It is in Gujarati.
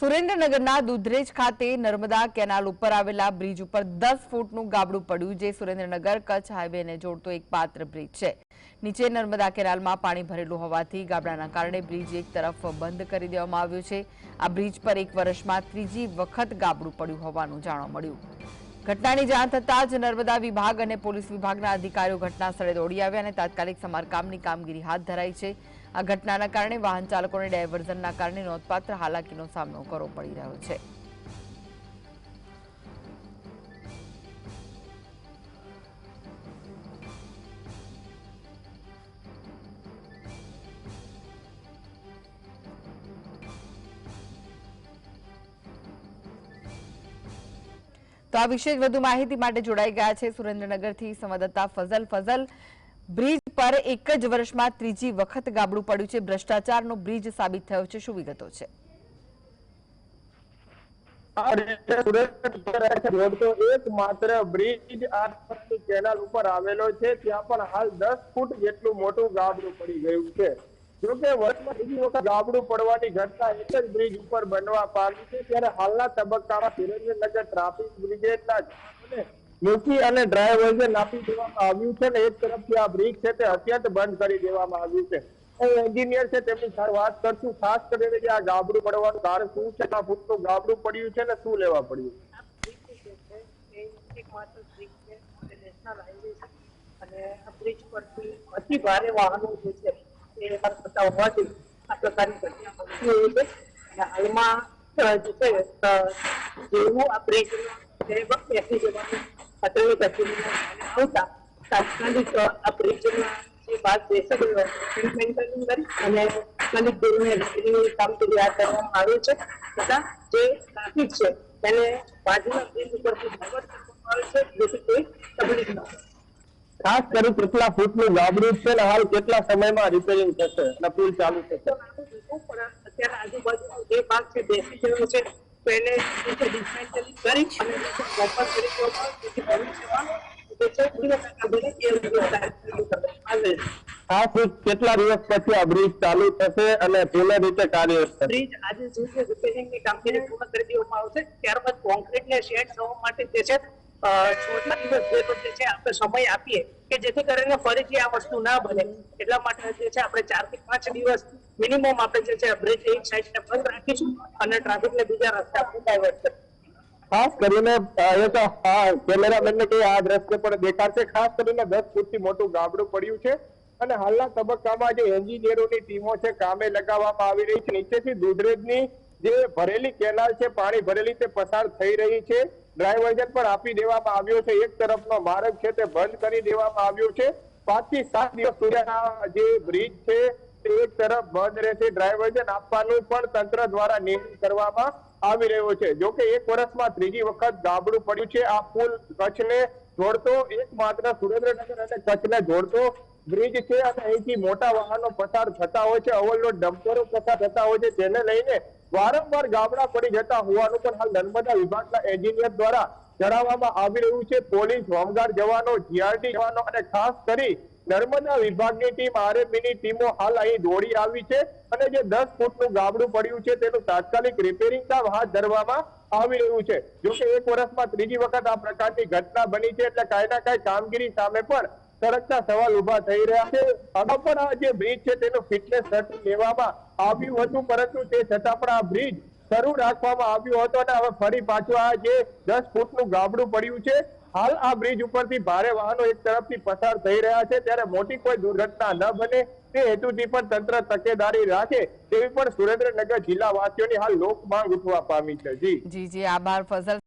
સુરેન્દ્રનગરના દુધરેજ ખાતે નર્મદા કેનાલ ઉપર આવેલા બ્રિજ ઉપર દસ ફૂટનું ગાબડું પડ્યું જે સુરેન્દ્રનગર કચ્છ હાઈવેને જોડતો એક પાત્ર બ્રિજ છે. નીચે નર્મદા કેનાલમાં પાણી ભરેલું હોવાથી ગાબડાના કારણે બ્રિજ એક તરફ બંધ કરી દેવામાં આવ્યો છે. આ બ્રિજ પર એક વર્ષમાં ત્રીજી વખત ગાબડું પડ્યું હોવાનું જાણવા મળ્યું. ઘટનાની જાણ થતાં જ નર્મદા વિભાગ અને પોલીસ વિભાગના અધિકારીઓ ઘટના સ્થળે દોડી આવ્યા અને તાત્કાલિક સમારકામની કામગીરી હાથ ધરાઈ છે. આ ઘટનાના કારણે વાહન ચાલકોને ડાયવર્ઝનના કારણે નોંધપાત્ર હાલાકીનો સામનો કરવો પડી રહ્યો છે. તો આ વિશે વધુ માહિતી માટે જોડાઈ ગયા છે સુરેન્દ્રનગરથી સંવાદદાતા ફઝલ ફઝલ. બ્રિજ પર એક જ વર્ષમાં ત્રીજી વખત ગાબડું પડ્યું છે. ભ્રષ્ટાચારનો બ્રિજ સાબિત થયો છે. શું વિગતો છે? ત્યાં પણ હાલ દસ ફૂટ જેટલું મોટું ગાબડું પડી ગયું છે. જોકે ગાબડું પડવાની ઘટના એક જ બ્રિજ ઉપર બનવા પામી છે. ત્યારે હાલના તબક્કામાં સુરેન્દ્રનગર ટ્રાફિક બ્રિગેડના મૂકી અને ડ્રાઈવર્ઝન આપી દેવામાં આવ્યું છે ને એક તરફથી આ બ્રિજ છે તે અત્યંત બંધ કરી દેવામાં આવ્યું છે. એન્જિનિયર છે તેમની સાથે વાત કરશું. ખાસ કરીને જે આ ગાબડું પડવાનું કારણ શું છે, આ ફૂટનું ગાબડું પડ્યું છે ને શું લેવા પડ્યું? અને બ્રિજ પરથી અતિ ભારે વાહનો છે, એ છે. અને હાલમાં જે છે જેવું આ બ્રિજ કચેરીમાં ધ્યાને આવતા તાત્કાલિક આ બ્રિજના જે વાત બેસે ગયો કરી અને તાત્કાલિક ધોરણે રિપેરિંગની કામગીરી હાથ ધરવામાં આવે છે તથા જે ટ્રાફિક છે તેને બાજુના બ્રિજ ઉપરથી ડાયવર્ટ કરવામાં આવે છે જેથી કોઈ તકલીફ ન થાય ખાસ કરી કેટલા ફૂટનું ગાબડું છે ને હાલ કેટલા સમયમાં રિપેરિંગ થશે અને પુલ ચાલુ થશે અત્યારે આજુબાજુ જે ભાગ છે બેસી ગયો છે તો એને ડિસમેન્ટલિંગ કરી અને પ્રોપર કરી દેવામાં આવે જેથી ભવિષ્યમાં જે છે પૂર્ણ કામગીરી એ રીતે કરવામાં આવે ફૂટ કેટલા દિવસ પછી આ બ્રિજ ચાલુ થશે અને પૂર્ણ રીતે કાર્યરત થશે? બ્રિજ આજે જે છે રિપેરિંગની કામગીરી પૂર્ણ કરી દેવામાં આવશે ત્યારબાદ કોન્ક્રીટને શેડ થવા માટે જે છે છોટા દિવસ જેટલો જે છે આપણે સમય આપીએ કે જેથી કરીને ફરીથી આ વસ્તુ ના બને. એટલા માટે જે છે આપણે ચારથી પાંચ દિવસ મિનિમમ આપણે જે છે બ્રિજ એક સાઈડને બંધ રાખીશું અને ટ્રાફિકને બીજા રસ્તા પર ડાયવર્ટ કરીશું. ખાસ કરીને એ તો હા કેમેરામેનને કે આ દ્રશ્ય પણ દેખાડશે. ખાસ કરીને દસ ફૂટથી મોટું ગાબડું પડ્યું છે. અને હાલના તબક્કામાં જે એન્જિનિયરોની ટીમો છે, કામે લગાવવામાં આવી રહી છે. નીચેથી દુધરેજની જે ભરેલી કેનાલ છે, પાણી ભરેલી તે પસાર થઈ રહી છે. ડ્રાઇવર્ઝન પણ આપી દેવામાં આવ્યો છે. એક તરફનો માર્ગ છે તે બંધ કરી દેવામાં આવ્યો છે. પાંચથી સાત દિવસ સુધીના જે બ્રિજ છે, તે એક તરફ બંધ રહેશે. ડ્રાઇવર્ઝન આપવાનું પણ તંત્ર દ્વારા નિર્ણય કરવામાં આવી રહ્યો છે. જો કે એક વર્ષમાં ત્રીજી વખત ગાબડું પડ્યું છે. આ પુલ કચ્છને જોડતો એકમાત્ર સુરેન્દ્રનગર અને કચ્છને જોડતો બ્રિજ છે અને અહીંથી મોટા વાહનો પસાર થતા હોય છે. ઓવરલોડ ડમ્પરો પસાર થતા હોય છે. તેને લઈને વારંવાર ગામડા પડી જતા હોવાનું પણ હાલ નર્મદા વિભાગના એન્જિનિયર દ્વારા જણાવવામાં આવી રહ્યું છે. પોલીસ, હોમગાર્ડ જવાનો જીઆરડી જવાનો અને ખાસ કરી નર્મદા વિભાગની ટીમ આરએબીની ટીમો હાલ અહીં દોડી આવી છે અને જે દસ ફૂટનું ગાબડું પડ્યું છે તેનું તાત્કાલિક રિપેરિંગ કામ હાથ ધરવામાં આવી રહ્યું છે. જોકે એક વર્ષમાં ત્રીજી વખત આ પ્રકારની ઘટના બની છે એટલે કાંઈ ના કાંઈ કામગીરી સામે પણ સળગતા સવાલ ઊભા થઈ રહ્યા છે. અગાઉ પણ જે બ્રિજ છે તેનું ફિટનેસ સર્ટિ લેવામાં આવ્યું હતું, પરંતુ તે છતાં પણ આ બ્રિજ શરૂ રાખવામાં આવ્યો હતો અને હવે ફરી પાછું આ જે દસ ફૂટનું ગાબડું પડ્યું છે, હાલ આ બ્રિજ ઉપરથી ભારે વાહનો એક તરફથી પસાર થઈ રહ્યા છે. ત્યારે મોટી કોઈ દુર્ઘટના ન બને, તે હેતુથી પણ તંત્ર તકેદારી રાખે તેવી પણ સુરેન્દ્રનગર જિલ્લા વાસીઓની હાલ લોક માંગ ઉઠવા પામી છે. જી જી, આભાર ફઝલ.